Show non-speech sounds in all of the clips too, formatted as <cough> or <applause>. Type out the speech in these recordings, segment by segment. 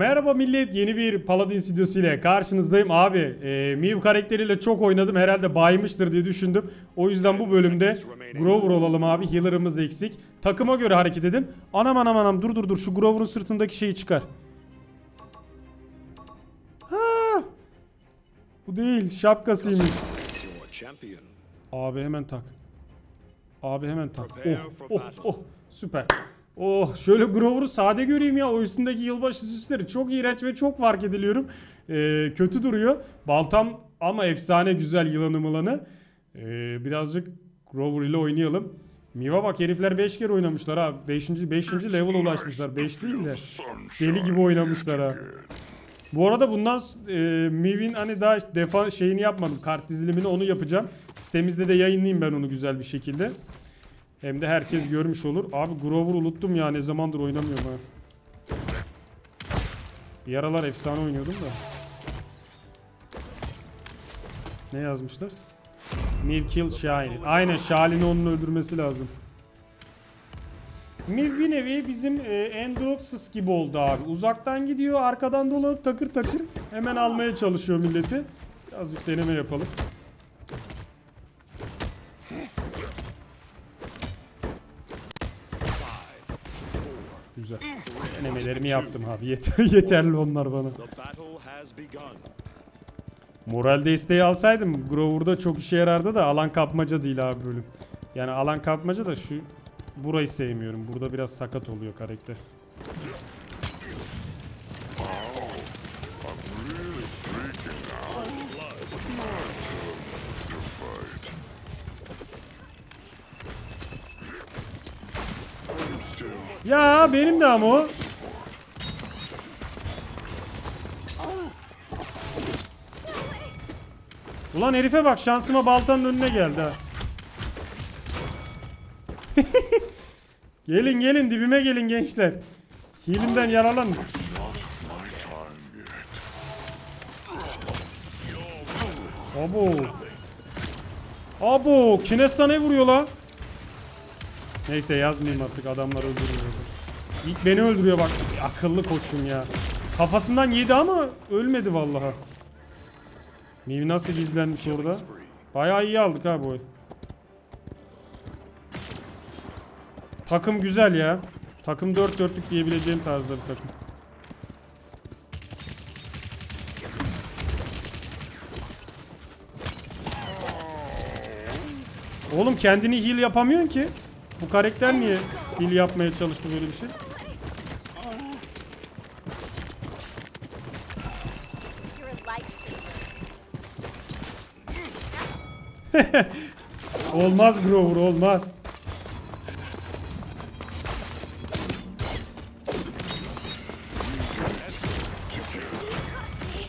Merhaba millet yeni bir Paladin stüdyosu ile karşınızdayım. Abi e, Mew karakteriyle çok oynadım herhalde baymıştır diye düşündüm. O yüzden bu bölümde Grover olalım abi healer'ımız eksik. Takıma göre hareket edin. Anam anam anam dur dur dur şu Grover'ın sırtındaki şeyi çıkar. Ha, Bu değil şapkasıymış. Abi hemen tak. Abi hemen tak. Oh oh oh süper Oh şöyle Grover'ı sade göreyim ya o üstündeki yılbaşı süsleri çok iğrenç ve çok fark ediliyorum Ee, Kötü duruyor Baltam ama efsane güzel yılanı mılanı Ee, Birazcık Grover ile oynayalım Miva bak herifler 5 kere oynamışlar ha 5. 5. level ulaşmışlar 5 değil de Deli gibi oynamışlar ha bu arada bundan e, Miv'in hani daha defa şeyini yapmadım. Kart dizilimini onu yapacağım. Sitemizde de yayınlayayım ben onu güzel bir şekilde. Hem de herkes görmüş olur. Abi Grover unuttum ya ne zamandır oynamıyorum ha. Bir aralar efsane oynuyordum da. Ne yazmışlar? Miv kill Shine. Aynen Shali'ni onun öldürmesi lazım. Miv bir nevi bizim e, Endroxus gibi oldu abi. Uzaktan gidiyor, arkadan dolanıp takır takır hemen almaya çalışıyor milleti. Birazcık deneme yapalım. Güzel. Denemelerimi yaptım abi. Yet- <laughs> yeterli onlar bana. Moral desteği alsaydım Grover'da çok işe yarardı da alan kapmaca değil abi bölüm. Yani alan kapmaca da şu burayı sevmiyorum. Burada biraz sakat oluyor karakter. Ya benim de ama o. Ulan herife bak şansıma baltanın önüne geldi ha. <laughs> gelin gelin dibime gelin gençler. Hilimden yararlanın. Abo. Abo. Kinesta ne vuruyor lan? Neyse yazmayayım artık adamlar öldürüyor. İlk beni öldürüyor bak. Akıllı koçum ya. Kafasından yedi ama ölmedi vallahi. Miv nasıl gizlenmiş orada? Bayağı iyi aldık ha bu. Takım güzel ya. Takım 4 dörtlük diyebileceğim tarzda bir takım. Oğlum kendini heal yapamıyorsun ki. Bu karakter niye heal yapmaya çalıştı böyle bir şey? <laughs> Olmaz Grover olmaz.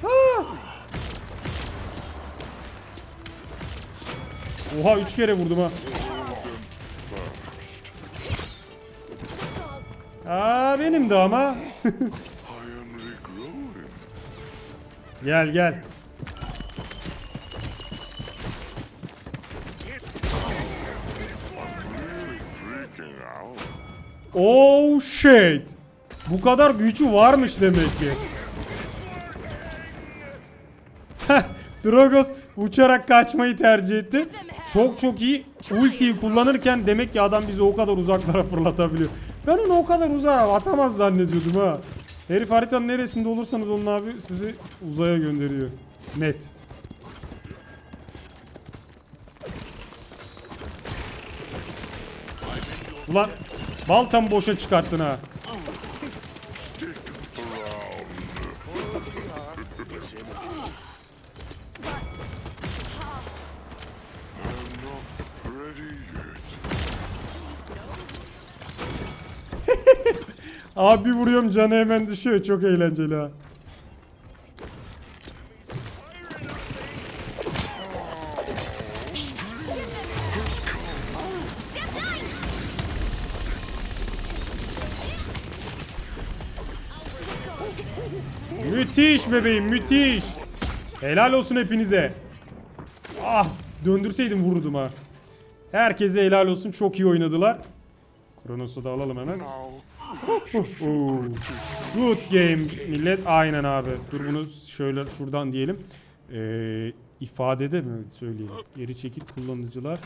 Ha! Oha 3 kere vurdum ha. De ama. gel gel. Oh shit. Bu kadar gücü varmış demek ki. Heh, Dragos uçarak kaçmayı tercih etti. Çok çok iyi ultiyi kullanırken demek ki adam bizi o kadar uzaklara fırlatabiliyor. Ben onu o kadar uzağa atamaz zannediyordum ha. Herif haritanın neresinde olursanız onun abi sizi uzaya gönderiyor. Net. Ulan baltam boşa çıkarttın ha. Abi vuruyorum canı hemen düşüyor. Çok eğlenceli ha. Müthiş bebeğim müthiş. Helal olsun hepinize. Ah döndürseydim vururdum ha. Herkese helal olsun çok iyi oynadılar. Kronos'u da alalım hemen. Oo. Good game millet. Aynen abi. Dur bunu şöyle şuradan diyelim. Ee, ifadede mi söyleyeyim? Geri çekil kullanıcılar.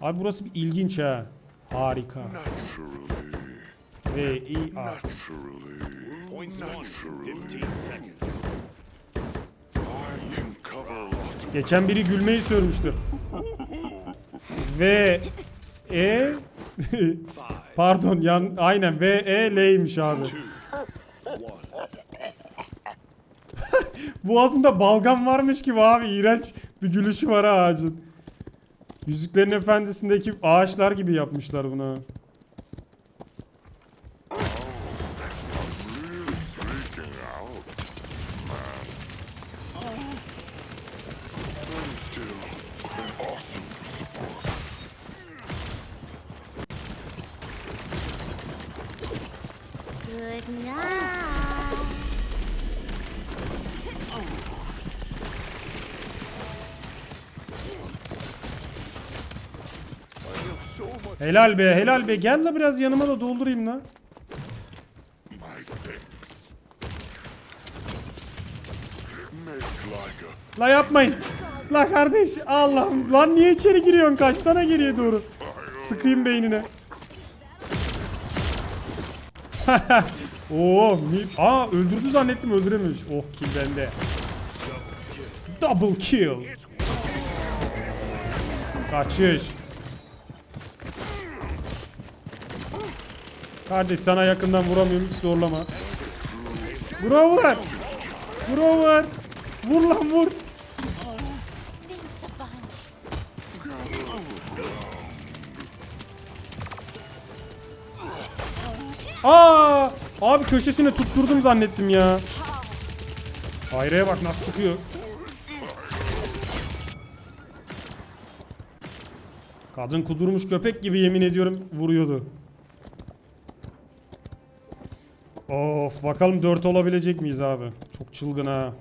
Abi burası bir ilginç ha. Harika. Ve iyi. Aa, Points won in 15 seconds. Geçen biri gülmeyi sürmüştü. Ve E Pardon yan aynen V E L'ymiş abi. <laughs> Boğazında balgam varmış gibi abi iğrenç bir gülüşü var ağacın. Yüzüklerin Efendisi'ndeki ağaçlar gibi yapmışlar bunu. Helal be helal be gel la biraz yanıma da doldurayım la. La yapmayın. La kardeş Allah'ım lan niye içeri giriyorsun kaç sana geriye doğru. Sıkayım beynine. <laughs> Oo, mi... Aa öldürdü zannettim öldürememiş. Oh kill bende. Double kill. Kaçış. Kardeş sana yakından vuramıyorum hiç zorlama. Grover. Vur lan vur. Thanks a bunch. Aa! Abi köşesine tutturdum zannettim ya. Hayraya bak nasıl sıkıyor. Kadın kudurmuş köpek gibi yemin ediyorum vuruyordu. Of bakalım 4 olabilecek miyiz abi? Çok çılgın ha.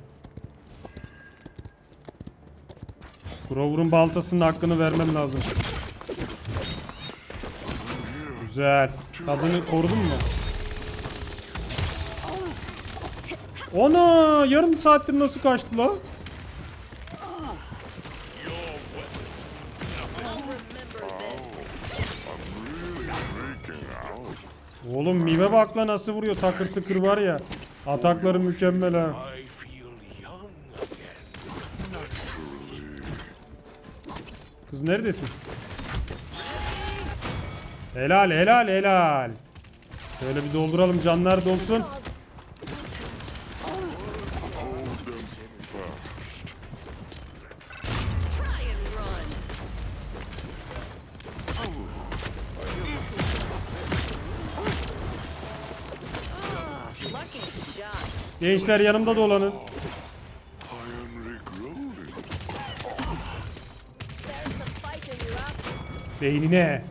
Grover'ın baltasının hakkını vermem lazım. Güzel. Kadını korudun mu? Ona yarım saattir nasıl kaçtı la? Oğlum Mive bak nasıl vuruyor takır tıkır var ya. Atakları mükemmel ha. Kız neredesin? Helal helal helal. Şöyle bir dolduralım canlar dolsun. Gençler yanımda dolanın. Beynine.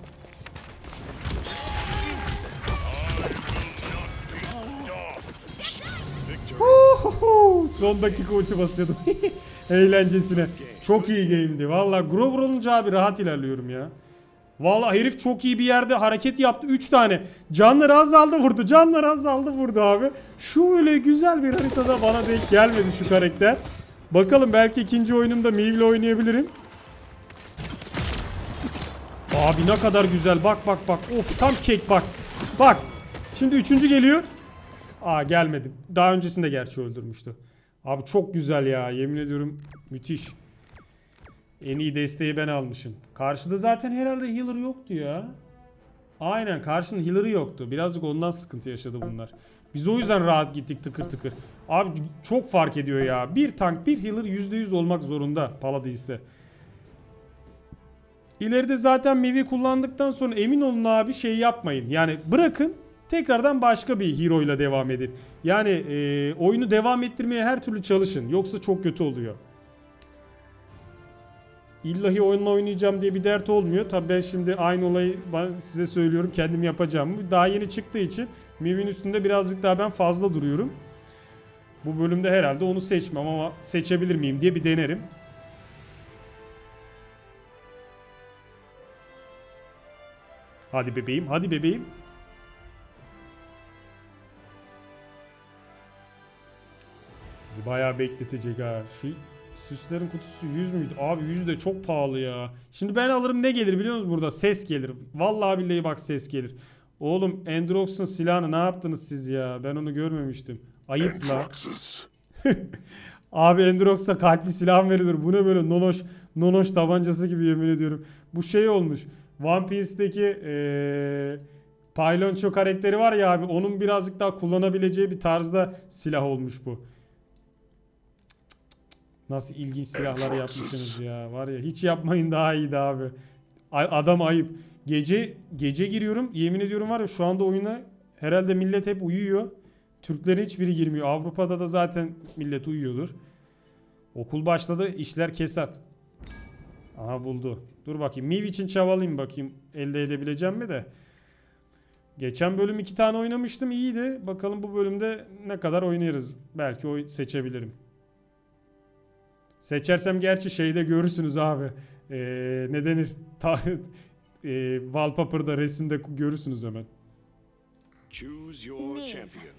Son dakika ulti basıyordum. <laughs> Eğlencesine. Çok iyi game'di. Valla Grover olunca abi rahat ilerliyorum ya. Valla herif çok iyi bir yerde hareket yaptı. 3 tane. Canları azaldı vurdu. Canları azaldı vurdu abi. Şu öyle güzel bir haritada bana denk gelmedi şu karakter. Bakalım belki ikinci oyunumda Mii oynayabilirim. Abi ne kadar güzel. Bak bak bak. Of tam kek bak. Bak. Şimdi üçüncü geliyor. Aa gelmedi. Daha öncesinde gerçi öldürmüştü. Abi çok güzel ya. Yemin ediyorum müthiş. En iyi desteği ben almışım. Karşıda zaten herhalde healer yoktu ya. Aynen karşının healer'ı yoktu. Birazcık ondan sıkıntı yaşadı bunlar. Biz o yüzden rahat gittik tıkır tıkır. Abi çok fark ediyor ya. Bir tank bir healer %100 olmak zorunda Paladins'te. İleride zaten Mivi kullandıktan sonra emin olun abi şey yapmayın. Yani bırakın tekrardan başka bir hero ile devam edin. Yani e, oyunu devam ettirmeye her türlü çalışın. Yoksa çok kötü oluyor. İllahi oyunla oynayacağım diye bir dert olmuyor. Tabi ben şimdi aynı olayı size söylüyorum kendim yapacağım. Daha yeni çıktığı için Miv'in üstünde birazcık daha ben fazla duruyorum. Bu bölümde herhalde onu seçmem ama seçebilir miyim diye bir denerim. Hadi bebeğim, hadi bebeğim. Bizi bayağı bekletecek ha. Şu süslerin kutusu 100 müydü? Abi 100 de çok pahalı ya. Şimdi ben alırım ne gelir biliyor musunuz burada? Ses gelir. Vallahi billahi bak ses gelir. Oğlum Endrox'un silahını ne yaptınız siz ya? Ben onu görmemiştim. Ayıp la. <laughs> Abi Endrox'a kalpli silah verilir? Bu ne böyle nonoş nonoş tabancası gibi yemin ediyorum. Bu şey olmuş. One Piece'teki eee Paylonço karakteri var ya abi onun birazcık daha kullanabileceği bir tarzda silah olmuş bu. Nasıl ilginç silahlar yapmışsınız ya. Var ya hiç yapmayın daha iyiydi abi. Adam ayıp. Gece gece giriyorum. Yemin ediyorum var ya şu anda oyuna herhalde millet hep uyuyor. Türklerin hiçbiri girmiyor. Avrupa'da da zaten millet uyuyordur. Okul başladı. işler kesat. Aha buldu. Dur bakayım. Miv için çabalayayım bakayım. Elde edebileceğim mi de. Geçen bölüm iki tane oynamıştım. iyiydi. Bakalım bu bölümde ne kadar oynarız. Belki oy seçebilirim. Seçersem gerçi şeyde görürsünüz abi. Ee, ne denir? Ta, ee, <laughs> wallpaper'da resimde görürsünüz hemen. Choose your champion.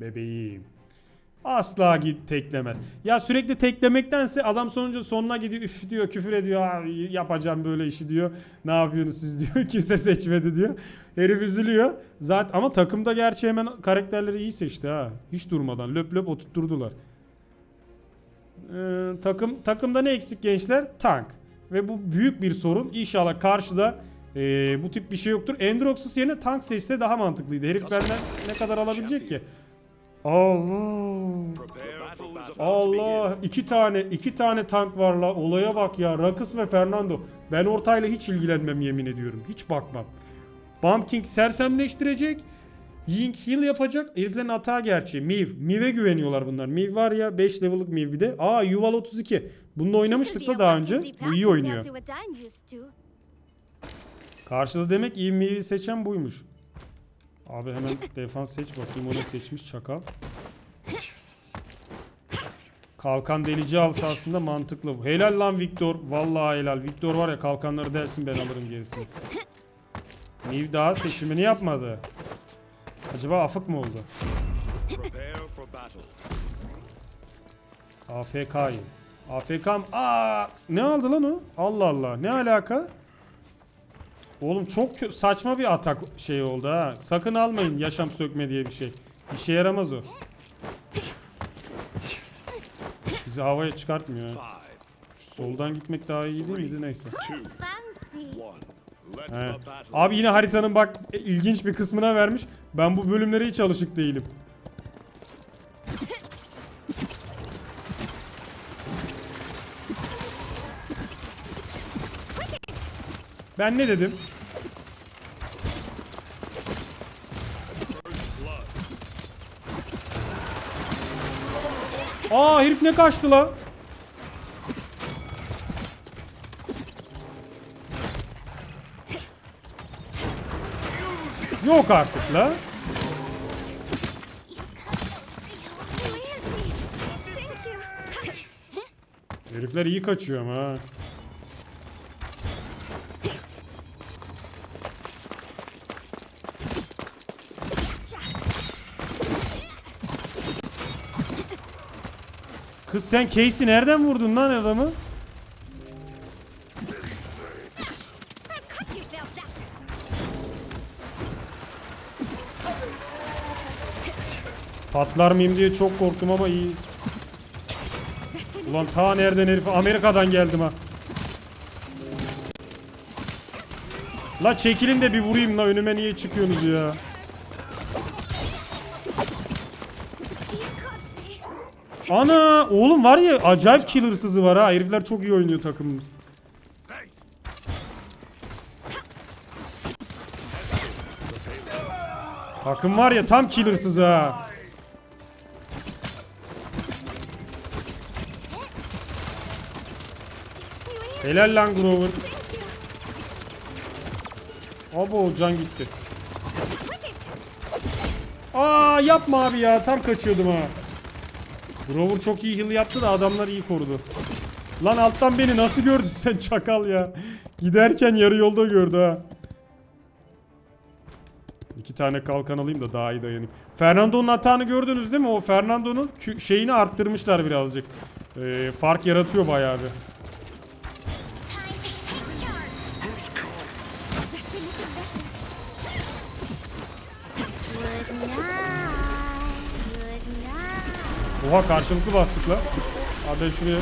Bebeğim. Asla git teklemez. Ya sürekli teklemektense adam sonucu sonuna gidiyor üf diyor küfür ediyor "Aa, yapacağım böyle işi diyor. Ne yapıyorsunuz siz <laughs> diyor. Kimse seçmedi diyor. Herif üzülüyor. Zaten ama takımda gerçi hemen karakterleri iyi seçti ha. Hiç durmadan löp löp oturtturdular. Ee, takım takımda ne eksik gençler? Tank. Ve bu büyük bir sorun. İnşallah karşıda ee, bu tip bir şey yoktur. Endroxus yerine tank seçse daha mantıklıydı. Herif benden ne kadar alabilecek ki? Allah. Allah iki tane iki tane tank var la olaya bak ya Rakıs ve Fernando ben ortayla hiç ilgilenmem yemin ediyorum hiç bakmam Bomb King sersemleştirecek Ying heal yapacak heriflerin hata gerçi Miv Miv'e güveniyorlar bunlar Miv var ya 5 level'lık Miv bir de aa Yuval 32 bununla oynamıştık da daha önce bu iyi oynuyor Karşıda demek iyi Miv'i seçen buymuş Abi hemen defans seç bakayım o ne seçmiş çakal Kalkan delici alsa aslında mantıklı. Helal lan Victor. Vallahi helal. Victor var ya kalkanları dersin ben alırım gerisini. Niv daha seçimini yapmadı. Acaba afık mı oldu? AFK'yım. AFK'm. Aa, ne aldı lan o? Allah Allah. Ne alaka? Oğlum çok saçma bir atak şey oldu ha. Sakın almayın yaşam sökme diye bir şey. İşe yaramaz o. Bizi havaya çıkartmıyor Soldan gitmek daha iyi değil miydi neyse. He. Abi yine haritanın bak e, ilginç bir kısmına vermiş. Ben bu bölümlere hiç alışık değilim. Ben ne dedim? Aa herif ne kaçtı la? Yok artık la. Herifler iyi kaçıyor ama ha. Kız sen Casey nereden vurdun lan adamı? Patlar mıyım diye çok korktum ama iyi. Ulan ta nereden herif Amerika'dan geldim ha. La çekilin de bir vurayım la önüme niye çıkıyorsunuz ya? Ana oğlum var ya acayip kill hırsızı var ha herifler çok iyi oynuyor takımımız. Takım var ya tam kill hırsızı ha. Helal lan Grover. Abo can gitti. Aa yapma abi ya tam kaçıyordum ha. Grover çok iyi heal yaptı da adamlar iyi korudu. Lan alttan beni nasıl gördün <laughs> sen çakal ya. Giderken yarı yolda gördü ha. İki tane kalkan alayım da daha iyi dayanayım. Fernando'nun hatağını gördünüz değil mi? O Fernando'nun şeyini arttırmışlar birazcık. Ee, fark yaratıyor bayağı bir. Oha karşılıklı bastık la. Abi ben şuraya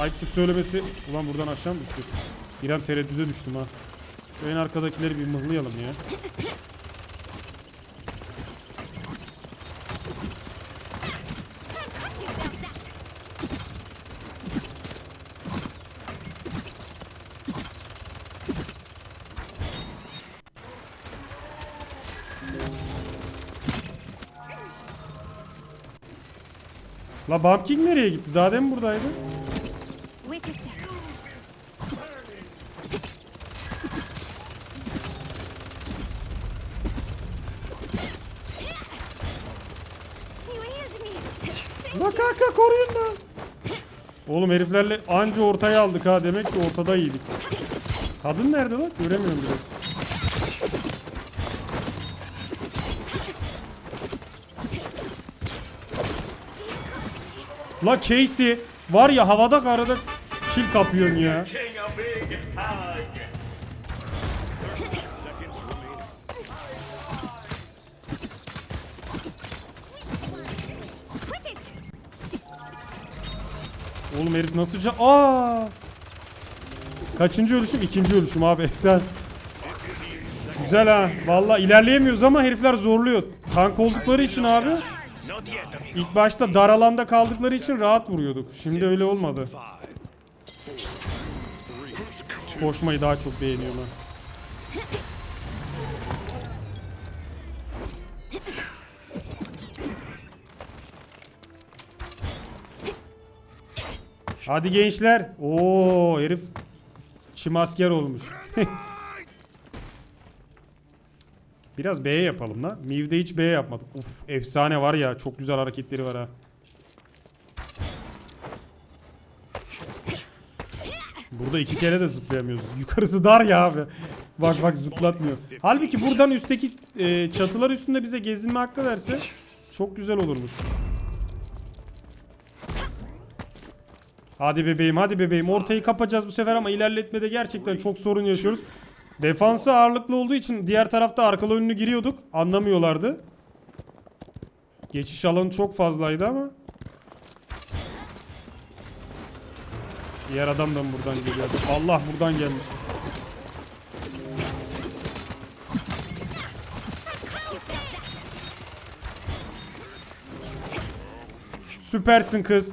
ayıptır söylemesi. Ulan buradan aşağı mı düştük? An tereddüde düştüm ha. Şu en arkadakileri bir mıhlayalım ya. La Bomb King nereye gitti? Daha demin buradaydı. La kanka koruyun lan. Oğlum heriflerle anca ortaya aldık ha. Demek ki ortada iyiydik. Kadın nerede lan? Göremiyorum bile. La Casey var ya havada karada kill kapıyorsun ya. Oğlum herif nasıl ca... Aa! Kaçıncı ölüşüm? İkinci ölüşüm abi. Sen. Güzel ha. Vallahi ilerleyemiyoruz ama herifler zorluyor. Tank oldukları için abi. İlk başta dar alanda kaldıkları için rahat vuruyorduk. Şimdi öyle olmadı. Koşmayı daha çok beğeniyorum ben. Hadi gençler. Oo herif çim asker olmuş. <laughs> Biraz B yapalım la. Miv'de hiç B yapmadık. Uf efsane var ya. Çok güzel hareketleri var ha. Burada iki kere de zıplayamıyoruz. Yukarısı dar ya abi. Bak bak zıplatmıyor. Halbuki buradan üstteki e, çatılar üstünde bize gezinme hakkı verse çok güzel olurmuş. Hadi bebeğim hadi bebeğim. Ortayı kapacağız bu sefer ama ilerletmede gerçekten çok sorun yaşıyoruz. Defansı ağırlıklı olduğu için diğer tarafta arkalı önlü giriyorduk. Anlamıyorlardı. Geçiş alanı çok fazlaydı ama. Diğer adam da buradan geliyordu? Allah buradan gelmiş. Süpersin kız.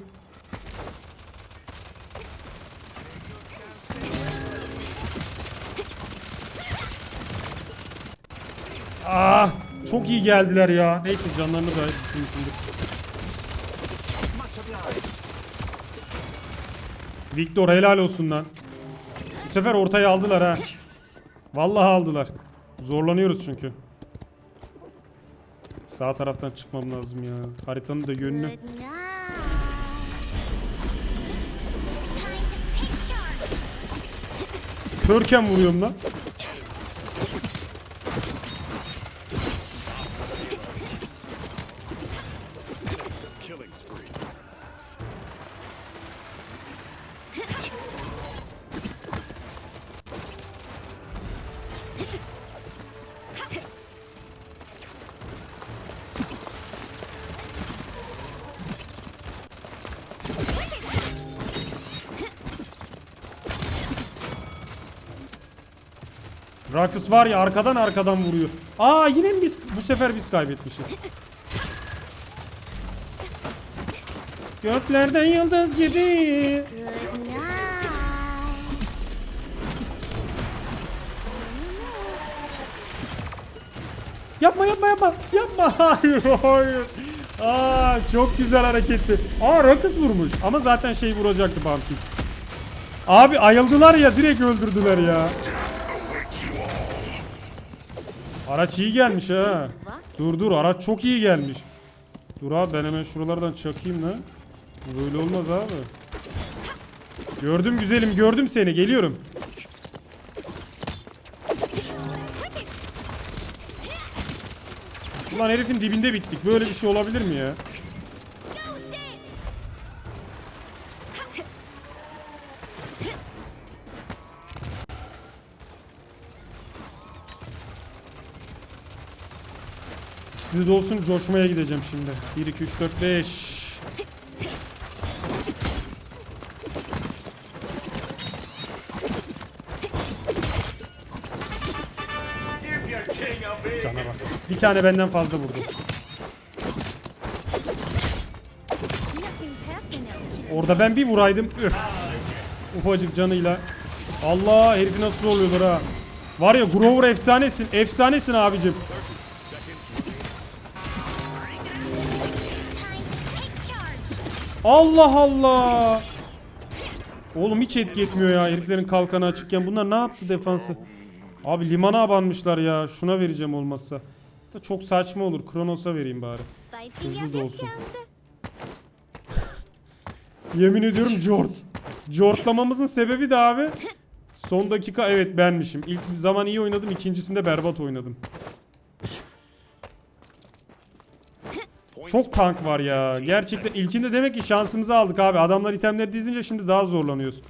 Ah, çok iyi geldiler ya. Neyse canlarını da düşünmüşümdür. Victor helal olsun lan. Bu sefer ortaya aldılar ha. Vallahi aldılar. Zorlanıyoruz çünkü. Sağ taraftan çıkmam lazım ya. Haritanın da yönünü. Körken vuruyorum lan. Rakus var ya arkadan arkadan vuruyor. Aa yine mi biz bu sefer biz kaybetmişiz. Göklerden yıldız gibi. Yapma yapma yapma. Yapma. <laughs> Hayır hayır. Aa çok güzel hareketti. Aa Rakus vurmuş. Ama zaten şey vuracaktı Bumpy. Abi ayıldılar ya direkt öldürdüler ya. Araç iyi gelmiş ha. Dur dur araç çok iyi gelmiş. Dur abi ben hemen şuralardan çakayım. Bu Böyle olmaz abi. Gördüm güzelim gördüm seni geliyorum. Ulan herifin dibinde bittik. Böyle bir şey olabilir mi ya? Sizi de olsun coşmaya gideceğim şimdi. 1 2 3 4 5. Cana bak. Bir tane benden fazla vurdu. Orada ben bir vuraydım. Üf. Ufacık canıyla. Allah herifi nasıl oluyordur ha. Var ya Grover efsanesin. Efsanesin abicim. Allah Allah. Oğlum hiç etki etmiyor ya heriflerin kalkanı açıkken. Bunlar ne yaptı defansı? Abi limana abanmışlar ya. Şuna vereceğim olmazsa. Da çok saçma olur. Kronos'a vereyim bari. Hızlı da olsun. Yemin ediyorum Jort. Jortlamamızın sebebi de abi son dakika evet benmişim. İlk zaman iyi oynadım, ikincisinde berbat oynadım. Çok tank var ya. Gerçekten ilkinde demek ki şansımızı aldık abi. Adamlar itemleri dizince şimdi daha zorlanıyoruz.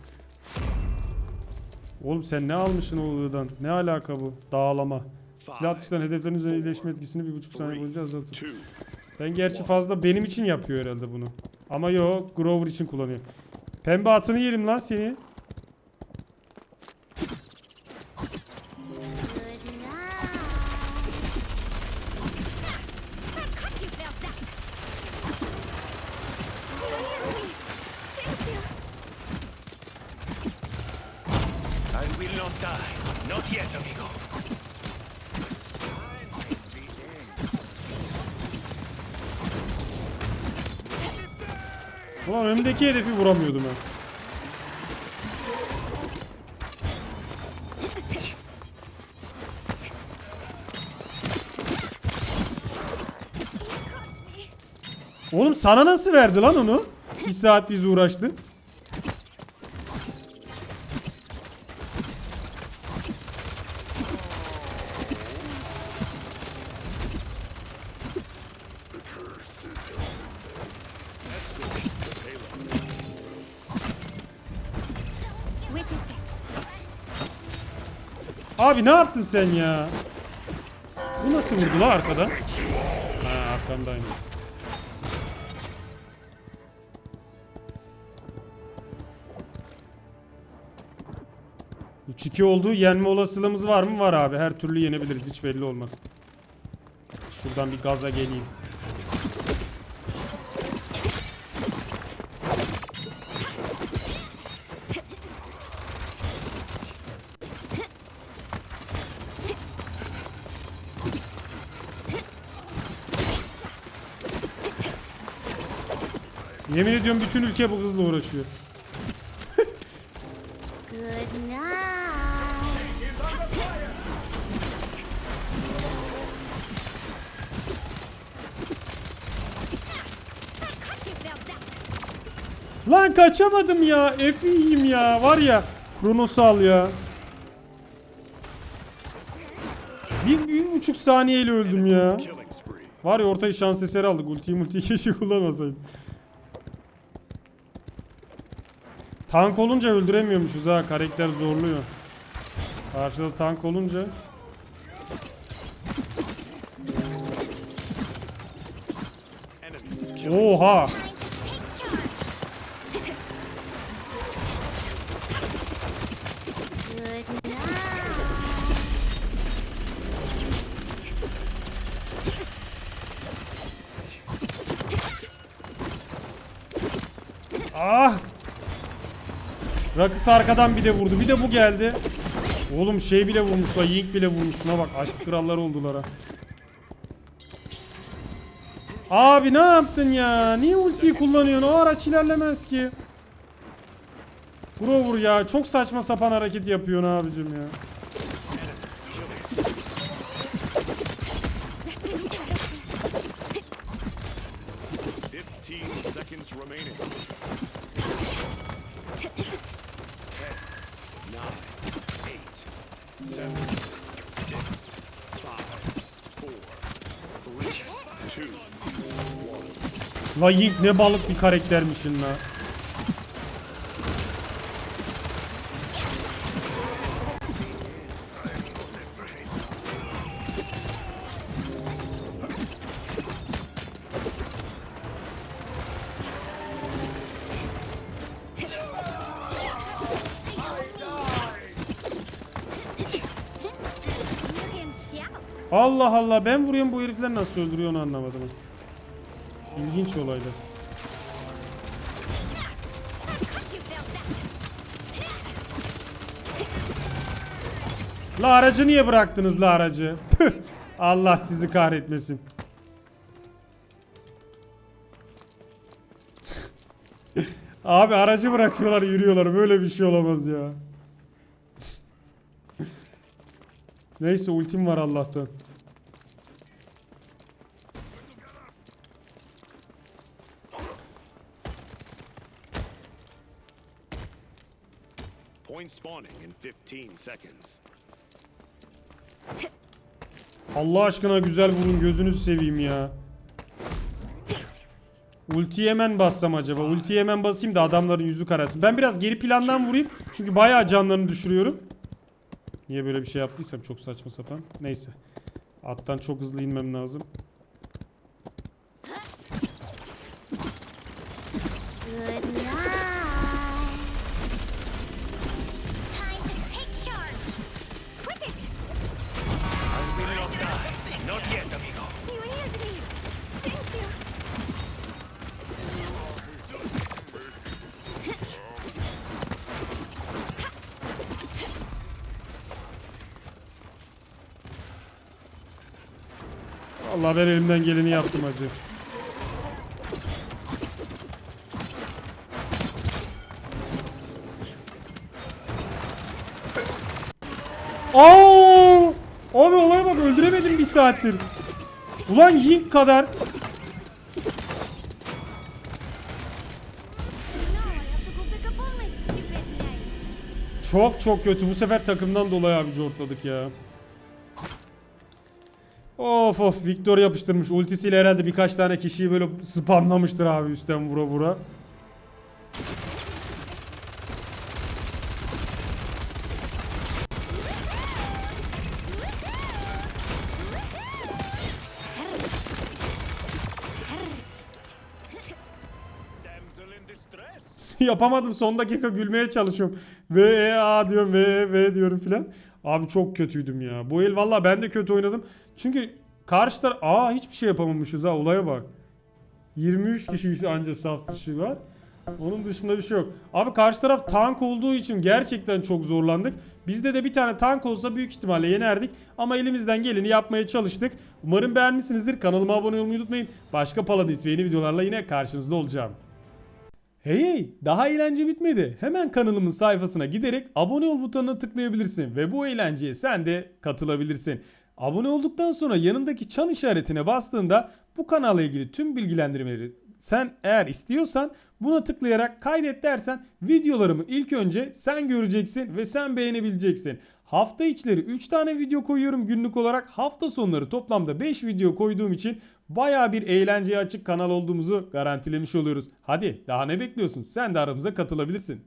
Oğlum sen ne almışsın o ığdan? Ne alaka bu? Dağlama. Silah atışların hedeflerin üzerine iyileşme etkisini bir buçuk saniye boyunca azaltır. Ben gerçi fazla benim için yapıyor herhalde bunu. Ama yok Grover için kullanıyor. Pembe atını yerim lan seni. Die. Not yet, amigo. Ulan önümdeki hedefi vuramıyordum ben. Oğlum sana nasıl verdi lan onu? Bir saat biz uğraştık. Abi ne yaptın sen ya? Bu nasıl vurdu la arkada? Ha arkamdaymış. Üç 2 oldu. Yenme olasılığımız var mı? Var abi. Her türlü yenebiliriz. Hiç belli olmaz. Şuradan bir gaza geleyim. Yemin ediyorum bütün ülke bu kızla uğraşıyor. Good night. Lan kaçamadım ya. F yiyeyim ya. Var ya. Kronos'u al ya. Bir, bir buçuk saniyeyle öldüm ya. Var ya ortayı şans eseri aldık. Ultiyi multiyi keşke kullanmasaydım. Tank olunca öldüremiyormuşuz ha. Karakter zorluyor. Karşıda tank olunca. Oha. Good night. Ah! Rakıs arkadan bir de vurdu. Bir de bu geldi. Oğlum şey bile vurmuşlar. Yink bile vurmuş. Bak. Aşk kralları oldular ha. Abi ne yaptın ya? Niye ultiyi kullanıyorsun? O araç ilerlemez ki. Grover ya. Çok saçma sapan hareket yapıyorsun abicim ya. La Ying ne balık bir karaktermişsin la. Allah Allah ben vuruyorum bu herifler nasıl öldürüyor onu anlamadım. İlginç olaylar. La aracı niye bıraktınız la aracı? Allah sizi kahretmesin. Abi aracı bırakıyorlar yürüyorlar böyle bir şey olamaz ya. Neyse ultim var Allah'tan. 15 seconds. Allah aşkına güzel vurun gözünüzü seveyim ya. Ultiyi hemen bassam acaba? Ultiyi hemen basayım da adamların yüzü kararsın. Ben biraz geri plandan vurayım. Çünkü bayağı canlarını düşürüyorum. Niye böyle bir şey yaptıysam çok saçma sapan. Neyse. Attan çok hızlı inmem lazım. Geleni yaptım acı. Aa! Abi olaya bak öldüremedim bir saattir. Ulan Ying kadar. Çok çok kötü. Bu sefer takımdan dolayı abi cortladık ya. Of of Victor yapıştırmış. Ultisiyle herhalde birkaç tane kişiyi böyle spamlamıştır abi üstten vura vura. <laughs> Yapamadım son dakika gülmeye çalışıyorum. V E A diyorum V E V diyorum filan. Abi çok kötüydüm ya. Bu el valla ben de kötü oynadım. Çünkü karşı taraf aa hiçbir şey yapamamışız ha olaya bak. 23 kişi anca saf dışı var. Onun dışında bir şey yok. Abi karşı taraf tank olduğu için gerçekten çok zorlandık. Bizde de bir tane tank olsa büyük ihtimalle yenerdik. Ama elimizden geleni yapmaya çalıştık. Umarım beğenmişsinizdir. Kanalıma abone olmayı unutmayın. Başka Paladins ve yeni videolarla yine karşınızda olacağım. Hey daha eğlence bitmedi. Hemen kanalımın sayfasına giderek abone ol butonuna tıklayabilirsin ve bu eğlenceye sen de katılabilirsin. Abone olduktan sonra yanındaki çan işaretine bastığında bu kanalla ilgili tüm bilgilendirmeleri sen eğer istiyorsan buna tıklayarak kaydet dersen videolarımı ilk önce sen göreceksin ve sen beğenebileceksin. Hafta içleri 3 tane video koyuyorum günlük olarak. Hafta sonları toplamda 5 video koyduğum için baya bir eğlenceye açık kanal olduğumuzu garantilemiş oluyoruz. Hadi daha ne bekliyorsun? Sen de aramıza katılabilirsin.